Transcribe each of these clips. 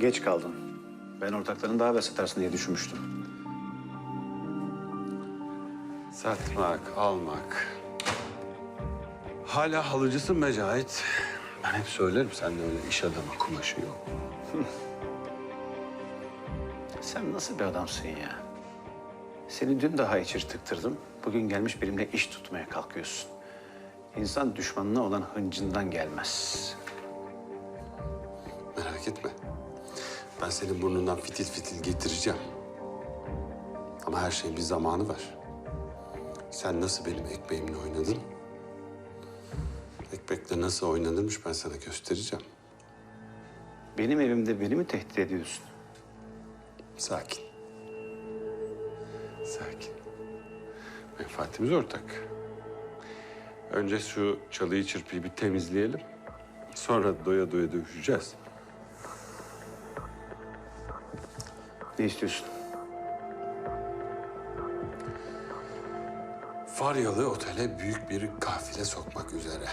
Geç kaldın. Ben ortakların daha evvel satarsın diye düşünmüştüm. Satmak, almak. Hala halıcısın be Cahit. Ben hep söylerim sende öyle iş adamı kumaşı yok. Sen nasıl bir adamsın ya? Seni dün daha içeri tıktırdım. Bugün gelmiş benimle iş tutmaya kalkıyorsun. İnsan düşmanına olan hıncından gelmez. Merak etme. Ben senin burnundan fitil fitil getireceğim. Ama her şeyin bir zamanı var. Sen nasıl benim ekmeğimle oynadın? Ekmekle nasıl oynanırmış ben sana göstereceğim. Benim evimde beni mi tehdit ediyorsun? Sakin. Sakin. Menfaatimiz ortak. Önce şu çalıyı çırpıyı bir temizleyelim. Sonra doya doya dövüşeceğiz. Ne istiyorsun? Faryalı otele büyük bir kafile sokmak üzere.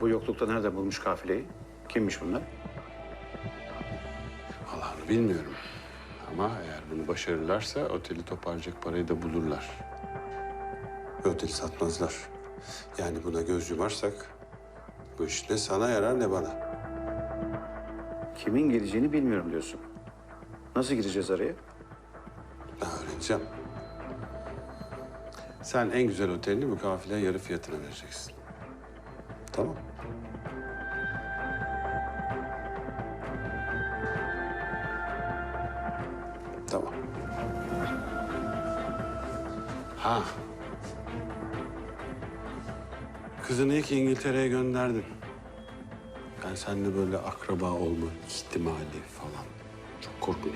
Bu yoklukta nerede bulmuş kafileyi? Kimmiş bunlar? Allah'ını bilmiyorum. Ama eğer bunu başarırlarsa oteli toparlayacak parayı da bulurlar. Ve oteli satmazlar. Yani buna göz yumarsak bu iş ne sana yarar ne bana. Kimin geleceğini bilmiyorum diyorsun. Nasıl gireceğiz araya? Öğreneceğim. Sen en güzel otelini bu kafileye yarı fiyatına vereceksin. Tamam. Tamam. Ha. Kızını ilk İngiltere'ye gönderdin. Ben seninle böyle akraba olma ihtimali falan. Çok korkunç.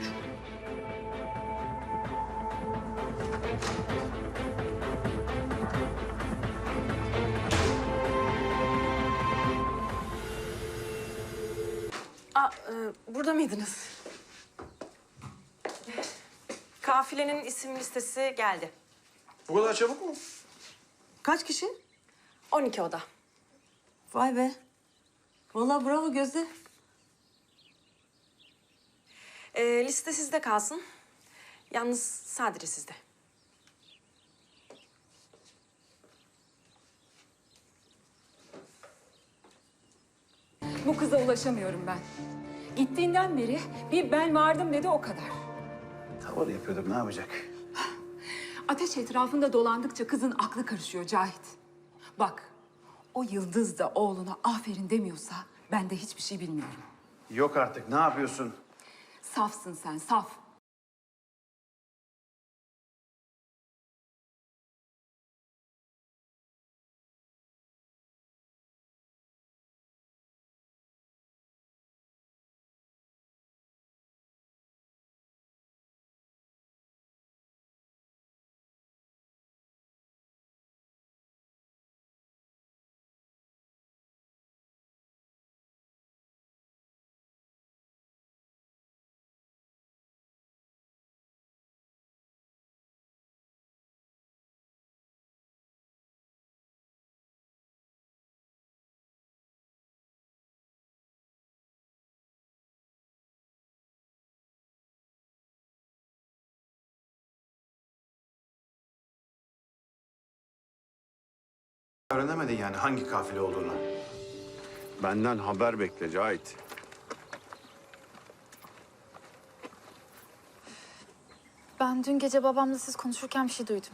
Aa, e, burada mıydınız? Kafilenin isim listesi geldi. Bu kadar çabuk mu? Kaç kişi? 12 oda. Vay be. Vallahi bravo Gözde. E, liste sizde kalsın. Yalnız sadece sizde. Bu kıza ulaşamıyorum ben. Gittiğinden beri bir ben vardım dedi o kadar. Tavır yapıyordum ne yapacak? Ateş etrafında dolandıkça kızın aklı karışıyor Cahit. Bak, o Yıldız da oğluna aferin demiyorsa ben de hiçbir şey bilmiyorum. Yok artık ne yapıyorsun? Safsın sen, saf. Öğrenemedin yani hangi kafile olduğunu. Benden haber bekle Cahit. Ben dün gece babamla siz konuşurken bir şey duydum.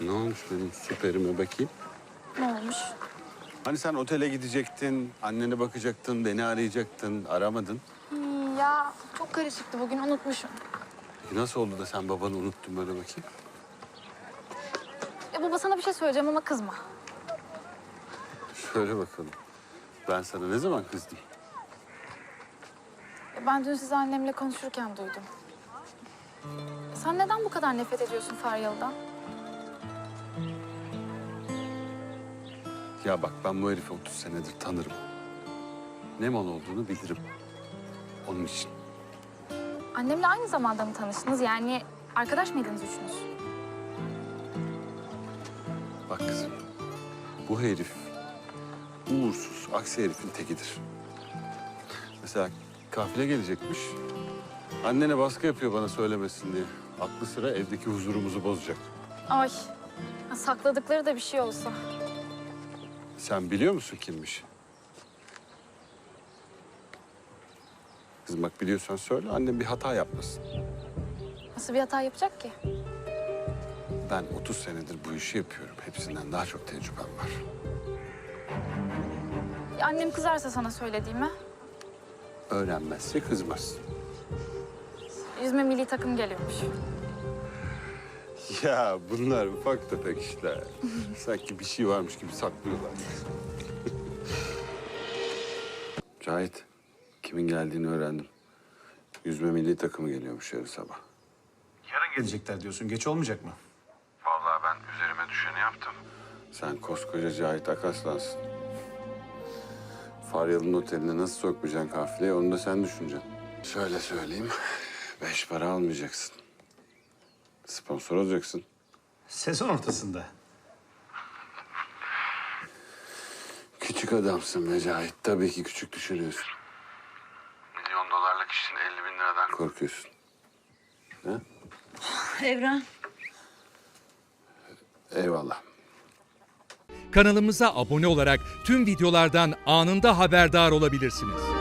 Ne olmuş benim süperime bakayım? Ne olmuş? Hani sen otele gidecektin, annene bakacaktın, beni arayacaktın, aramadın. Hmm, ya çok karışıktı bugün unutmuşum. Peki Nasıl oldu da sen babanı unuttun böyle bakayım? E baba sana bir şey söyleyeceğim ama kızma. Şöyle bakalım. Ben sana ne zaman kızdım? E, ben dün sizi annemle konuşurken duydum. Sen neden bu kadar nefret ediyorsun Faryalı'dan? Ya bak ben bu herifi 30 senedir tanırım. Ne mal olduğunu bilirim. Onun için. Annemle aynı zamanda mı tanıştınız? Yani arkadaş mıydınız üçünüz? Bak kızım. Bu herif uğursuz, aksi herifin tekidir. Mesela kafile gelecekmiş. Annene baskı yapıyor bana söylemesin diye. Aklı sıra evdeki huzurumuzu bozacak. Ay, sakladıkları da bir şey olsa. Sen biliyor musun kimmiş? Kızım bak biliyorsan söyle. Annem bir hata yapmasın. Nasıl bir hata yapacak ki? Ben 30 senedir bu işi yapıyorum. Hepsinden daha çok tecrübem var. Ya annem kızarsa sana söylediğime. Öğrenmezse kızmaz. Yüzme milli takım geliyormuş. Ya bunlar ufak tefek işler. Sanki bir şey varmış gibi saklıyorlar. Cahit, kimin geldiğini öğrendim. Yüzme milli takımı geliyormuş yarın sabah. Yarın gelecekler diyorsun. Geç olmayacak mı? Vallahi ben üzerime düşeni yaptım. Sen koskoca Cahit Akaslansın. Faryalı'nın oteline nasıl sokmayacaksın kafileye onu da sen düşüneceksin. Şöyle söyleyeyim, beş para almayacaksın. Sponsor olacaksın. Sezon ortasında. Küçük adamsın be Cahit. Tabii ki küçük düşünüyorsun. Milyon dolarlık işin 50 bin liradan korkuyorsun. Ha? Evren. Eyvallah. Kanalımıza abone olarak tüm videolardan anında haberdar olabilirsiniz.